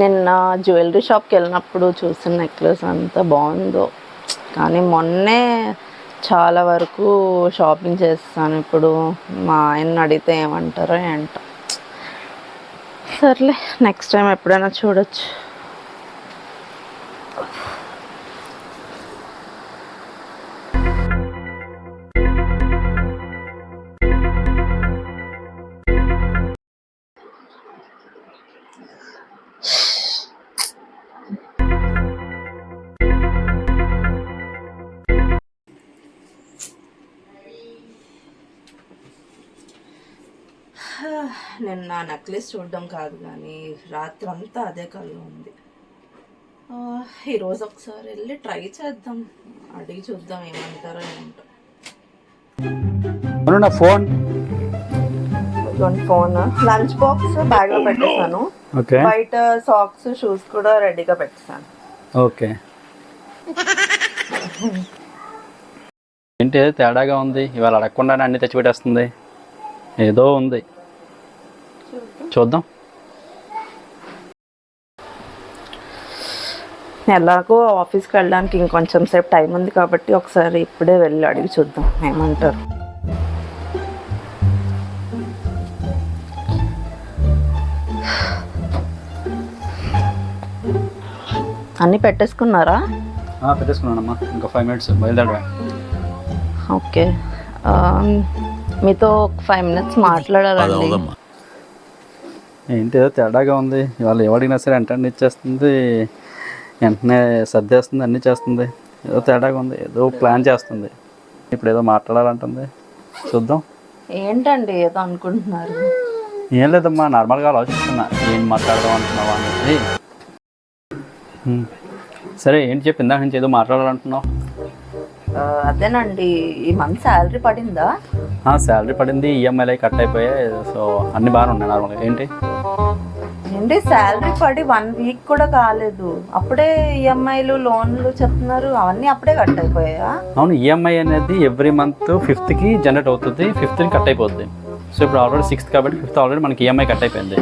నిన్న జ్యువెలరీ షాప్కి వెళ్ళినప్పుడు చూసిన నెక్లెస్ అంత బాగుందో. కానీ మొన్నే చాలా వరకు షాపింగ్ చేస్తాను ఇప్పుడు. మా ఆయన అడిగితే ఏమంటారో ఏంటో. సర్లే నెక్స్ట్ టైం ఎప్పుడైనా చూడొచ్చు. నిన్న నెక్లెస్ చూడడం కాదు కానీ రాత్రి అంతా అదే కళ్ళు ఉంది. ఆ, ఈరోజు ఒకసారి వెళ్ళి ట్రై చేద్దాం. అడిగి చూద్దాం ఏమంటారో అవును నా ఫోన్. ఫోన్. లంచ్ బాక్స్ బ్యాగ్లో పెట్టేశాను. ఓకే. బయట సాక్స్ షూస్ కూడా రెడీగా పెట్టేశాను. ఓకే. ఏంటి తేడాగా ఉంది? ఇవాళ అడగకుండానే అన్ని తెచ్చిపెట్టేస్తుంది. ఏదో ఉంది. చూద్దాం. ఎలాగో ఆఫీస్కి వెళ్ళడానికి ఇంకొంచెం సేపు టైం ఉంది కాబట్టి ఒకసారి ఇప్పుడే వెళ్ళి అడిగి చూద్దాం ఏమంటారు. అన్నీ పెట్టేసుకున్నారా? ఆ, పెట్టేసుకున్నానమ్మా. ఇంకా ఫైవ్ మినిట్స్ ఓకే. మీతో ఒక ఫైవ్ మినిట్స్ మాట్లాడాలండి. ఏంటి ఏదో తేడాగా ఉంది. ఇవాళ ఎవడిగినా సరే వెంటనే ఇచ్చేస్తుంది. వెంటనే సర్దేస్తుంది అన్నీ చేస్తుంది. ఏదో తేడాగా ఉంది. ఏదో ప్లాన్ చేస్తుంది. ఇప్పుడు ఏదో మాట్లాడాలంటుంది. చూద్దాం. ఏంటండి ఏదో అనుకుంటున్నారు? ఏం లేదమ్మా నార్మల్గా ఆలోచిస్తున్నా. ఏం మాట్లాడదాం అంటున్నావా అనేది. సరే ఏంటి చెప్పి ఇందాక నుంచి ఏదో మాట్లాడాలంటున్నావు? అదేనండి ఈ మంత్ శాలరీ పడిందా? శాలరీ పడింది E ఈఎంఐలు కట్ అయిపోయాయి సో అన్ని బాగానే ఉన్నాయి నార్మల్గా. ఏంటి? ఏంటి శాలరీ పడి వన్ వీక్ కూడా కాలేదు. అప్పుడే ఈఎంఐలు లోన్లు చెప్తున్నారు అవన్నీ అప్పుడే కట్ అయిపోయా అవును ఈఎంఐ అనేది ఎవ్రీ మంత్ ఫిఫ్త్కి జనరేట్ అవుతుంది ఫిఫ్త్కి కట్ అయిపోద్ది. సో ఇప్పుడు ఆల్రెడీ సిక్స్త్ కాబట్టి ఫిఫ్త్ ఆల్రెడీ మనకి ఈఎంఐ కట్ అయిపోయింది.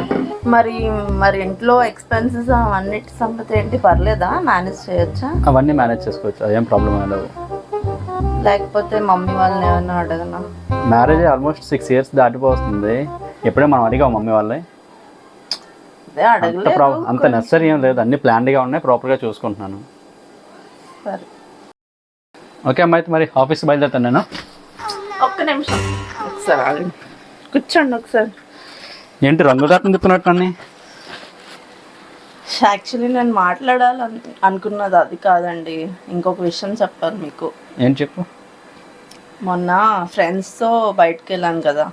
మరి మరి ఇంట్లో ఎక్స్పెన్సెస్ అవన్నిటి సంగతి ఏంటి పర్లేదా? మేనేజ్ చేయొచ్చా? అవన్నీ మేనేజ్ చేసుకోవచ్చు అదేం ప్రాబ్లం ఏం లేవు లేకపోతే మమ్మీ వాళ్ళని ఏమైనా అడగనా? మ్యారేజ్ ఆల్మోస్ట్ సిక్స్ ఇయర్స్ దాటిపోతుంది ఎప్పుడే మనం అడిగాం మమ్మీ వాళ్ళని? అదే అంత అంత నెసరీ ఏం లేదు. అన్ని ప్లాన్డ్గా ఉన్నాయి ప్రాపర్గా చూసుకుంటున్నాను. సరే. ఓకే అమ్మ అయితే మరి ఆఫీస్కి బయలుదేరుతాను నేను. ఒక్క నిమిషం. ఒకసారి ఆగండి. కూర్చోండి ఒకసారి. ఏంటి రంగు దాటం తిప్పున్నట్టు అన్ని? యాక్చువల్లీ నేను మాట్లాడాలని అనుకున్నది అది కాదండి. ఇంకొక విషయం చెప్పాలి మీకు. ఏం చెప్పు. మొన్న ఫ్రెండ్స్తో బయటకు వెళ్ళాను కదా.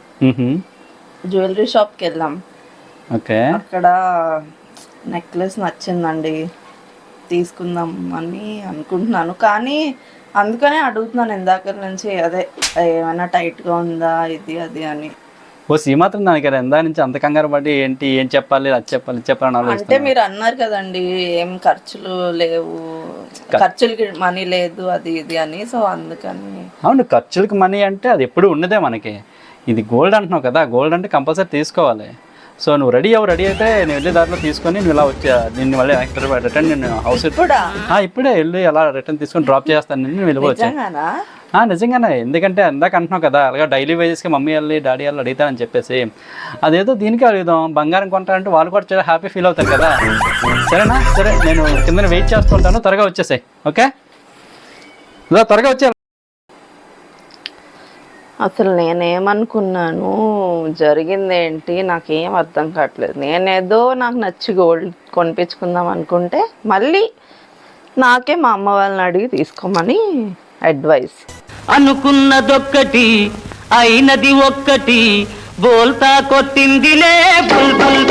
జ్యువెలరీ షాప్కి వెళ్ళాం ఓకే. అక్కడ నెక్లెస్ నచ్చిందండి. తీసుకుందాం అని అనుకుంటున్నాను. కానీ అందుకనే అడుగుతున్నాను ఇందాక నుంచి అదే ఏమైనా టైట్గా ఉందా ఇది అది అని. ఓ సీ మాత్రం దానికి ఇందా నుంచి అంత కంగారు పడి ఏంటి ఏం చెప్పాలి అది చెప్పాలి ఇది చెప్పాలి అని అంటే మీరు అన్నారు కదండి ఏం ఖర్చులు లేవు ఖర్చులకి మనీ లేదు అది ఇది అని సో అందుకని. అవును ఖర్చులకు మనీ అంటే అది ఎప్పుడు ఉన్నదే మనకి. ఇది గోల్డ్ అంటున్నావు కదా గోల్డ్ అంటే కంపల్సరీ తీసుకోవాలి. సో నువ్వు రెడీ అవ్వు రెడీ అయితే నేను వెళ్ళే దారిలో తీసుకొని నువ్వు ఇలా వచ్చా నిన్ను మళ్ళీ రిటర్న్ నేను హౌస్ ఇప్పుడా? వెళ్ళి అలా రిటర్న్ తీసుకొని డ్రాప్ చేస్తాను నేను వెళ్ళిపోవచ్చు. నిజంగానా? ఆ, నిజంగానే. ఎందుకంటే ఇందాక అంటున్నావు కదా అలాగే డైలీ వేజెస్కి మమ్మీ వెళ్ళి డాడీ వెళ్ళి అడుగుతారని చెప్పేసి. అదేదో దీనికి అడుగుదాం బంగారం కొంటారంటే వాళ్ళు కూడా చాలా హ్యాపీ ఫీల్ అవుతారు కదా. సరేనా? సరే నేను కింద వెయిట్ చేస్తుంటాను త్వరగా వచ్చేసాయి ఓకే? త్వరగా వచ్చే అసలు నేనేమనుకున్నాను జరిగిందేంటి నాకేం అర్థం కావట్లేదు. నేనేదో నాకు నచ్చి గోల్డ్ కొనిపించుకుందాం అనుకుంటే మళ్ళీ నాకే మా అమ్మ వాళ్ళని అడిగి తీసుకోమని అడ్వైస్. అనుకున్నదొక్కటి అయినది ఒక్కటి బోల్తా కొట్టిందిలే బుల్బుల్